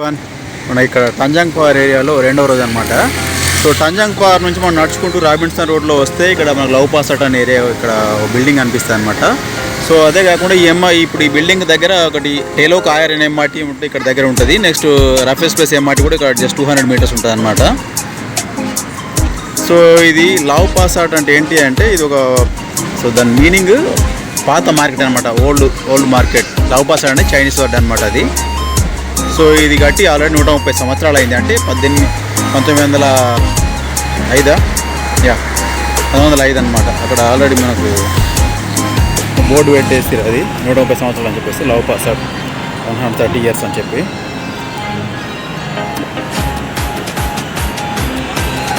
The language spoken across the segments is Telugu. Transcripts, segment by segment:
మన ఇక్కడ టంజంగ్ క్వార్ ఏరియాలో రెండవ రోజు అనమాట సో టంజంగ్ క్వార్ నుంచి మనం నడుచుకుంటూ రాబిన్సన్ రోడ్లో వస్తే ఇక్కడ మనకు లవ్ పాసట్ అనే ఏరియా ఇక్కడ ఒక బిల్డింగ్ అనిపిస్తుంది అనమాట సో అదే కాకుండా ఈ ఎంఐ ఇప్పుడు ఈ బిల్డింగ్ దగ్గర ఒకటి టేలో కాయర్ అనే ఎంఆర్టీ ఉంటే ఇక్కడ దగ్గర ఉంటుంది. నెక్స్ట్ రఫేస్ ప్లేస్ ఎంఆర్టీ కూడా ఇక్కడ జస్ట్ టూ హండ్రెడ్ మీటర్స్ ఉంటుంది అనమాట సో ఇది లవ్ పాసాట్ అంటే ఏంటి అంటే ఇది ఒక సో దాని మీనింగ్ పాత మార్కెట్ అనమాట old old market. Lau Pa Sat అంటే చైనీస్ వర్డ్ అనమాట అది. సో ఇది కట్టి ఆల్రెడీ నూట ముప్పై సంవత్సరాలు అయింది. అంటే పద్దెనిమిది పంతొమ్మిది వందల ఐదా? యా పంతొమ్మిది వందల ఐదు అనమాట అక్కడ ఆల్రెడీ మనకు బోర్డు పెట్టేసి అది. నూట ముప్పై సంవత్సరాలు అని చెప్పేసి Lau Pa Sat one hundred thirty years అని చెప్పి.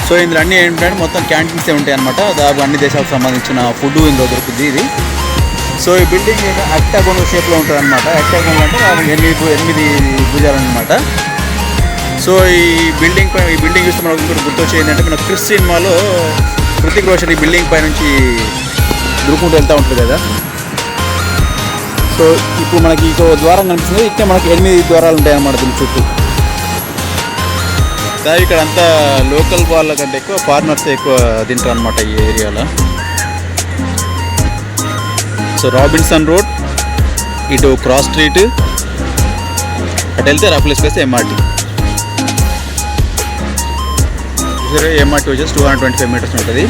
సో ఇందులో అన్నీ ఏంటంటే మొత్తం క్యాంటీన్సే ఉంటాయి అనమాట దాదాపు అన్ని దేశాలకు సంబంధించిన ఫుడ్ ఇందులో దొరుకుతుంది ఇది. సో ఈ బిల్డింగ్ అక్టాగోన్ షేప్లో ఉంటుంది అనమాట అక్టాగోన్ అంటే ఎనిమిది ఎనిమిది భుజాలు అనమాట సో ఈ బిల్డింగ్ పై ఈ బిల్డింగ్ చూస్తే మనకు ఇంకోటి గుర్తొచ్చి ఏంటంటే మన క్రిస్ సినిమాలో కృతిక్ రోషన్ ఈ బిల్డింగ్ పై నుంచి దురుకుంటూ వెళ్తూ ఉంటుంది కదా. సో ఇప్పుడు మనకి ఇంకో ద్వారం కనిపిస్తుంది. ఇక్కడ మనకి ఎనిమిది ద్వారాలు ఉంటాయి అన్నమాట దీని చుట్టూ. దాని ఇక్కడ అంతా లోకల్ వాళ్ళకంటే ఎక్కువ ఫారినర్స్ ఎక్కువ తింటారు అనమాట ఈ ఏరియాలో. సో రాబిన్సన్ రోడ్ ఇటు క్రాస్ స్ట్రీట్ అటు వెళ్తే రఫ్లెస్ ప్లేస్ ఎంఆర్టీ సరే ఎంఆర్టీ వచ్చేసి two hundred twenty five metres ఉంటుంది.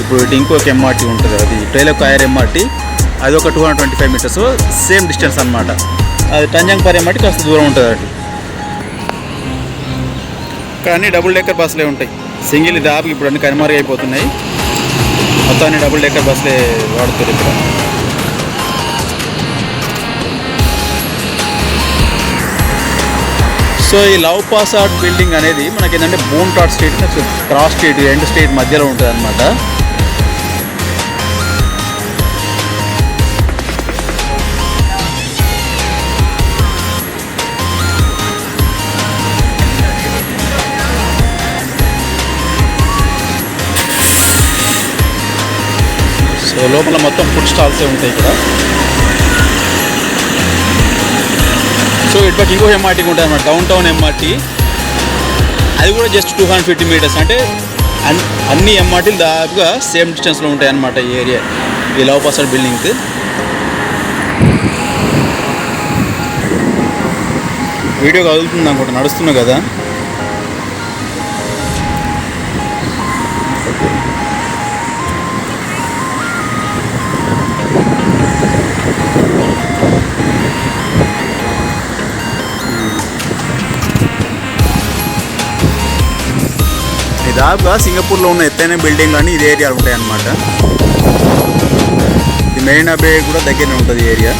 ఇప్పుడు ఇటు ఇంకొక ఎంఆర్టీ ఉంటుంది అది ట్రైలో కాయర్ ఎంఆర్టీ అది ఒక two hundred twenty five metres same distance అనమాట అది టంజంగ్ పర్ ఎంఆర్టీ కాస్త దూరం ఉంటుంది అటు. కానీ డబుల్ డెక్కర్ బస్సులే ఉంటాయి. సింగిల్ దాపు ఇప్పుడు అన్ని కనుమరుగైపోతున్నాయి. అయిపోతున్నాయి మొత్తం అన్ని డబుల్ డెక్కర్ బస్సులే వాడుతారు ఇక్కడ సో ఈ లవ్ పాస్ ఆర్ట్ బిల్డింగ్ అనేది మనకి ఏంటంటే Boon Tat Street next Cross Street రెండు స్ట్రీట్ మధ్యలో ఉంటుంది అనమాట సో లోపల మొత్తం ఫుడ్ స్టాల్సే ఉంటాయి ఇక్కడ. సో ఇట్లా ఇంకో ఎంఆర్టీ ఉంటుంది అన్నమాట. డౌన్ టౌన్ ఎంఆర్టీ అది కూడా just two hundred fifty metres అంటే అన్ని ఎంఆర్టీలు దాదాపుగా సేమ్ డిస్టెన్స్లో ఉంటాయి అన్నమాట ఈ ఏరియా ఈ లవ్ పాసర్ బిల్డింగ్కి వీడియో కదులుతుంది అనుకుంటా. నడుస్తున్నా కదా. దాదాపుగా సింగపూర్లో ఉన్న ఎత్తైన బిల్డింగ్ కానీ ఇది ఏరియాలు ఉంటాయి అన్నమాట ఈ మెరీనా బే కూడా దగ్గరనే ఉంటుంది ఏరియా.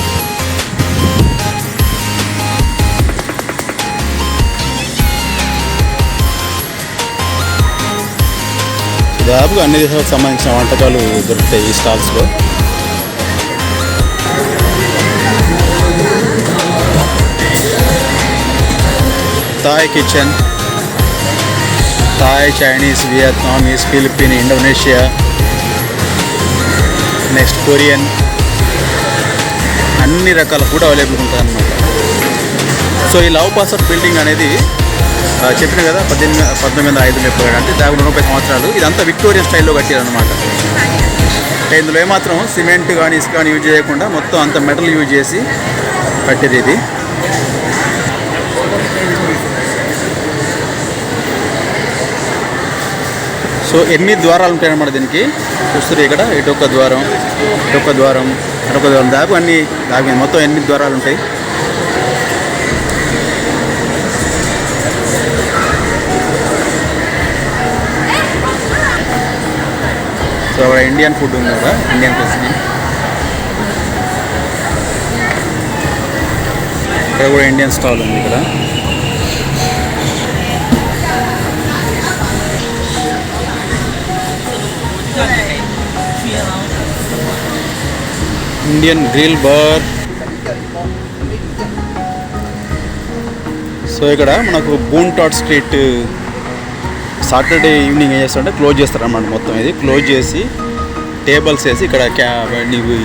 దాదాపుగా అన్ని దేశాలకు సంబంధించిన వంటకాలు దొరుకుతాయి ఈ స్టాల్స్లో. Thai kitchen Thai Chinese Vietnamese Philippine Indonesia next Korean అన్ని రకాల ఫుడ్ అవైలబుల్ ఉంటుంది అన్నమాట సో ఈ లవ్ పాస్ ఆఫ్ బిల్డింగ్ అనేది చెప్పిన కదా పద్దెనిమిది పంతొమ్మిది వందల ఐదులో ఎప్పుడు అంటే దాదాపు ముప్పై సంవత్సరాలు. ఇదంతా విక్టోరియన్ స్టైల్లో కట్టారనమాట అంటే ఇందులో ఏమాత్రం సిమెంట్ కానీ ఇసుక కానీ యూజ్ చేయకుండా మొత్తం అంత మెటల్ యూజ్ చేసి కట్టేది ఇది. సో ఎనిమిది ద్వారాలు ఉంటాయి అన్నమాట దీనికి? చూస్తారు ఇక్కడ ఇటు ఒక ద్వారం ఇటు ఒక ద్వారం అటు ఒక ద్వారం దాపు అన్ని దాపి మొత్తం ఎనిమిది ద్వారాలు ఉంటాయి? సో అక్కడ ఇండియన్ ఫుడ్ ఉంది కదా ఇండియన్ కుసిన్ ఇక్కడ కూడా ఇండియన్ స్టాల్ ఉంది ఇక్కడ. ఇండియన్ గ్రిల్ బార్ సో ఇక్కడ మనకు Boon Tat Street Saturday evening ఏం చేస్తారంటే క్లోజ్ చేస్తారన్నమాట మొత్తం ఇది. క్లోజ్ చేసి టేబుల్స్ వేసి ఇక్కడ క్యా ఇవి.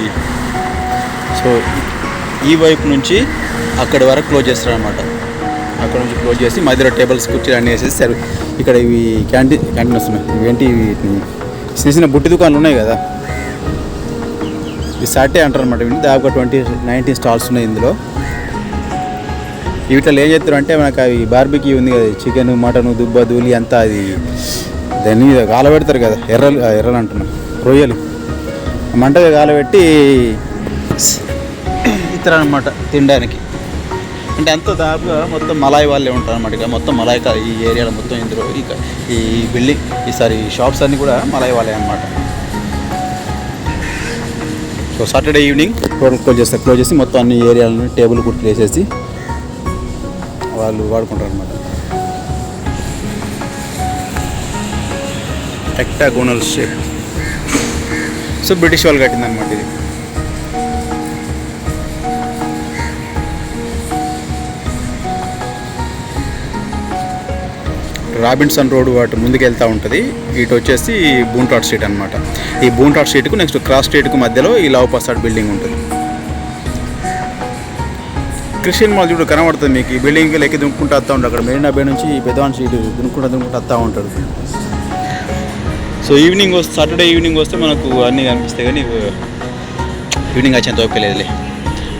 సో ఈ వైపు నుంచి అక్కడి వరకు క్లోజ్ చేస్తారనమాట అక్కడ నుంచి క్లోజ్ చేసి మధ్యలో టేబుల్స్ కుర్చీలు అన్నీ వేసేసి సర్వ్. ఇక్కడ ఇవి క్యాంటీన్ క్యాంటీన్ వస్తున్నాయి. ఇవేంటి ఇవి చిన్న చిన్న బుట్టి దుకాణాలు ఉన్నాయి కదా. ఈ సాటే అంటారు అనమాట వీటిని ట్వంటీ నైన్టీన్ స్టాల్స్ ఉన్నాయి ఇందులో. వీటిలో ఏం చేస్తారు అంటే మనకు అవి బార్బికి ఉంది కదా చికెన్ మటన్ దుబ్బ దూలి అంతా అది దాని మీద కాలబెడతారు కదా ఎర్రలు ఎర్రలు అంటున్నాం రొయ్యలు. మంటగా కాలబెట్టి ఇస్తారనమాట తినడానికి. అంటే అంత దాదాపుగా మొత్తం మలాయి వాళ్ళే ఉంటారు అనమాట ఇక. మొత్తం మలాయి ఈ ఏరియాలో మొత్తం ఇందులో ఇక ఈ బిల్డింగ్ ఈసారి షాప్స్ అన్నీ కూడా మలాయి వాళ్ళే అనమాట so Saturday evening total close చేస్తారు క్లోజ్ చేసి మొత్తం అన్ని ఏరియాలను టేబుల్ కుర్చీలు వేసేసి వాళ్ళు వాడుకుంటారు అనమాట హెక్టాగోనల్ షేప్ సో బ్రిటిష్ వాళ్ళు కట్టింది అనమాట ఇది. రాబిన్సన్ రోడ్ వాటి ముందుకు వెళ్తూ ఉంటుంది. ఇటు వచ్చేసి బూంటాట్ స్ట్రీట్ అనమాట ఈ బూంటాట్ స్ట్రీట్కు నెక్స్ట్ క్రాస్ స్ట్రీట్కు మధ్యలో ఈ లవ్ పసాడ్ బిల్డింగ్ ఉంటుంది. క్రిస్టియన్ మాల్ చూడు కనబడుతుంది మీకు. ఈ బిల్డింగ్ లెక్కి దుంకుంటూ వస్తూ ఉంటాడు. అక్కడ మెరీనా బే నుంచి బెదవాన్ స్ట్రీట్ దుంకుంటూ దుంకుంటూ వస్తూ ఉంటాడు. సో ఈవినింగ్ వస్తే సాటర్డే ఈవినింగ్ వస్తే మనకు అన్నీ కనిపిస్తాయి కానీ ఈవినింగ్ వచ్చేంత ఓకే లేదులే.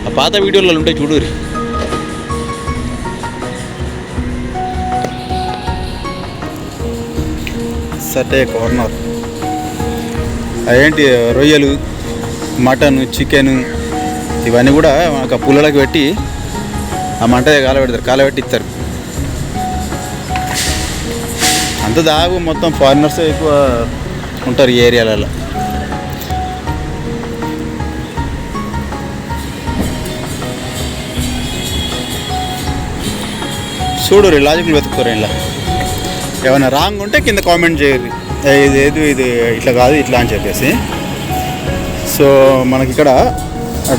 ఆ పాత వీడియోలలో ఉంటాయి చూడురి సటే కార్నర్ అదేంటి రొయ్యలు మటన్ చికెన్ ఇవన్నీ కూడా మనకు పుల్లలకు పెట్టి ఆ మంట కాలబెడతారు కాలబెట్టి ఇస్తారు. అంత దాగు మొత్తం ఫారినర్స్ ఎక్కువ ఉంటారు ఈ ఏరియాలలో. చూడు లాజికల్ వెతుక్కోరు ఇలా ఏమైనా రాంగ్ ఉంటే కింద కామెంట్ చేయరు ఇది ఏది ఇది ఇట్లా కాదు ఇట్లా అని చెప్పేసి. సో మనకి ఇక్కడ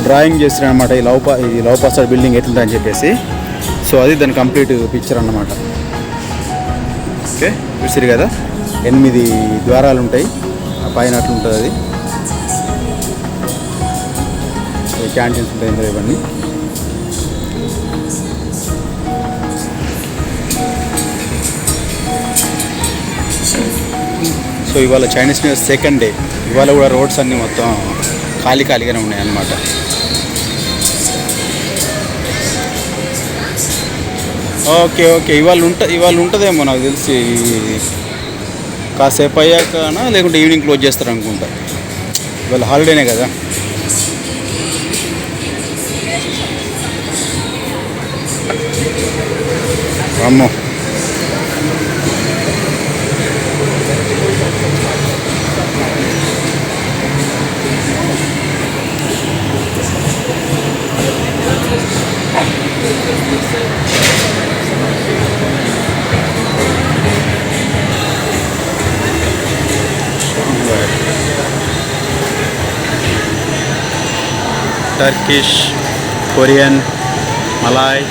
డ్రాయింగ్ చేసిన అనమాట ఈ లవ్ పా ఈ లవ్ పాస్టర్ బిల్డింగ్ ఎట్లుందని చెప్పేసి. సో అది దాని కంప్లీట్ పిక్చర్ అన్నమాట. ఓకే? చూసారు కదా? ఎనిమిది ద్వారాలు ఉంటాయి. ఆ పైన అట్లుంటుంది అది. క్యాంటీన్స్ ఉంటాయి ఇవన్నీ. సో ఇవాళ చైనీస్ న్యూ సెకండ్ డే ఇవాళ కూడా రోడ్స్ అన్నీ మొత్తం ఖాళీ ఖాళీగానే ఉన్నాయి అన్నమాట ఓకే ఓకే. ఇవాళ ఉంట ఇవాళ ఉంటుందేమో నాకు తెలిసి. కాసేపు అయ్యాకనా లేకుంటే ఈవినింగ్ క్లోజ్ చేస్తారు అనుకుంటా ఇవాళ హాలిడేనే కదా. అమ్మో. టర్కిష్ కొరియన్ మలాయ్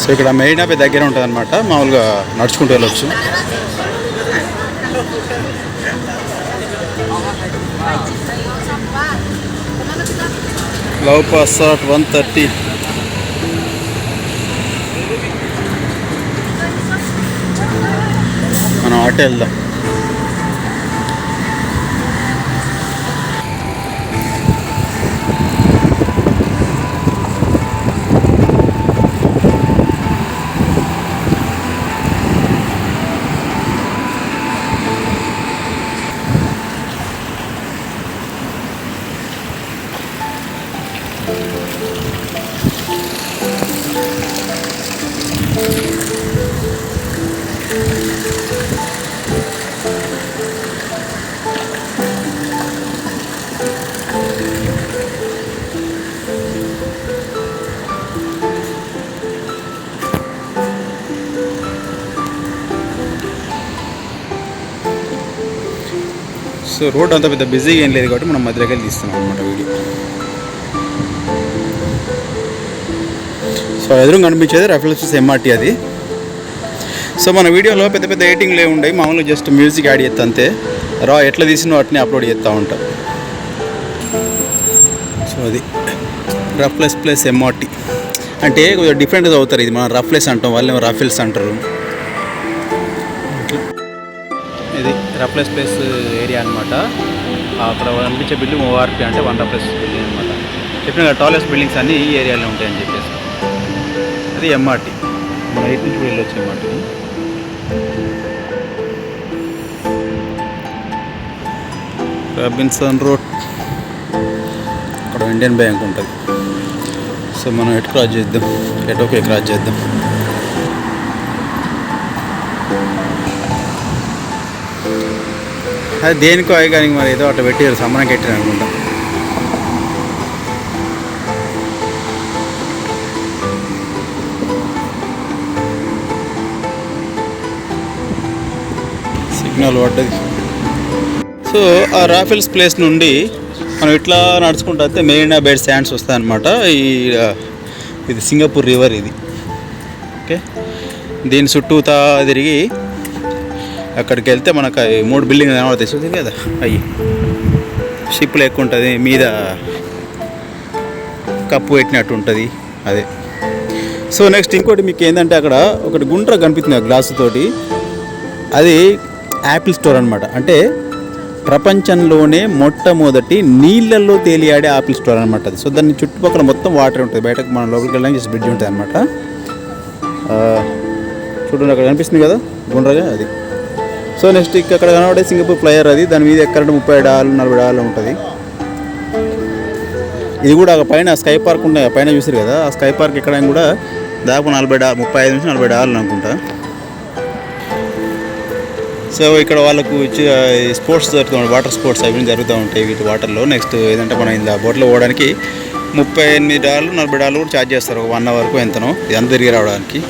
సో ఇక్కడ మెరీనా బే దగ్గర ఉంటుంది అనమాట మామూలుగా నడుచుకుంటూ వెళ్ళొచ్చు. లవ్ పాస్ వన్ థర్టీ మనం అటు వెళ్దాం సో రోడ్ అంత పెద్ద బిజీగా ఏం లేదు కాబట్టి మనం మధ్యలోకి వెళ్ళి తీస్తున్నాం అనమాట వీడియో. సో ఎదురు కనిపించేది రెఫరెన్సెస్ ఎంఆర్టీ అది. సో మన వీడియోలో పెద్ద పెద్ద ఎడిటింగ్లు ఏమి ఉండవు మామూలుగా జస్ట్ మ్యూజిక్ యాడ్ చేస్తా అంతే. రా ఎట్లా తీసినా వాటిని అప్లోడ్ చేస్తూ ఉంటాం. సో అది రఫ్లెస్ ప్లస్ ఎంఆర్టీ అంటే కొంచెం డిఫరెంట్గా చదువుతారు ఇది మనం రఫ్లెస్ అంటాం వాళ్ళు రఫెల్స్ అంటారు. ఇది రఫ్లెస్ ప్లేస్ ఏరియా అనమాట అక్కడ కనిపించే బిల్డింగ్ ఓఆర్పి అంటే వన్ రఫ్లెస్ బిల్డింగ్ అనమాట చెప్పిన టాలెస్ట్ బిల్డింగ్స్ అన్నీ ఈ ఏరియాలో ఉంటాయని చెప్పేసి. అది ఎంఆర్టీ నైట్ నుంచి కూడా వెళ్ళొచ్చు ఎంఆర్టీ రాబిన్సన్ రోడ్ అక్కడ ఇండియన్ బ్యాంక్ ఉంటుంది. సో మనం ఎటు క్రాస్ చేద్దాం? ఎటోకే క్రాస్ చేద్దాం. అది దేనికో అయ్యి కానీ మరి ఏదో అట్లా పెట్టారు సమ్మరం కట్టారు అనుకుంటా. సిగ్నల్ పడ్డది. సో ఆ రాఫెల్స్ ప్లేస్ నుండి మనం ఇట్లా నడుచుకుంటూ వస్తే మెరీనా బెడ్ శాండ్స్ వస్తాయి అనమాట ఈ ఇది సింగపూర్ రివర్ ఇది. ఓకే? దీని చుట్టూతా తిరిగి అక్కడికి వెళ్తే మనకు మూడు బిల్డింగ్ కనబడతాయి. చూసి కదా అవి షిప్లు ఎక్కువ ఉంటుంది మీద కప్పు పెట్టినట్టు ఉంటుంది అదే. సో నెక్స్ట్ ఇంకోటి మీకు ఏంటంటే అక్కడ ఒకటి గుండ్ర కనిపిస్తుంది గ్లాస్ గ్లాసు తోటి. అది యాపిల్ స్టోర్ అనమాట అంటే ప్రపంచంలోనే మొట్టమొదటి నీళ్ళల్లో తేలియాడే ఆపిల్ స్టోర్ అనమాట అది. సో దాని చుట్టుపక్కల మొత్తం వాటర్ ఉంటుంది. బయటకు మనం లోపలికి వెళ్ళడానికి జస్ట్ బ్రిడ్జ్ ఉంటుంది అనమాట చూడండి అక్కడ కనిపిస్తుంది కదా గుండ్రగా అది. సో నెక్స్ట్ ఇక్కడ కనబడే సింగపూర్ ప్లేయర్ అది. దాని మీద ఎక్కడంటే ముప్పై డాలు నలభై డాలు ఉంటుంది. ఇది కూడా ఆ పైన స్కై పార్క్ ఉన్నాయి పైన చూసారు కదా. ఆ స్కై పార్క్ ఎక్కడ కూడా దాదాపు నలభై డా ముప్పై ఐదు నుంచి నలభై డాలు అనుకుంటా. సో ఇక్కడ వాళ్ళకు స్పోర్ట్స్ జరుగుతుంది వాటర్ స్పోర్ట్స్ అవి జరుగుతూ ఉంటాయి వీటి వాటర్లో. నెక్స్ట్ ఏదంటే మనం ఇలా బోట్లో పోవడానికి ముప్పై ఎనిమిది డాలు నలభై డాలు కూడా ఛార్జ్ చేస్తారు ఒక వన్ అవర్కు ఎంతనో. ఇదంతా తిరిగి రావడానికి.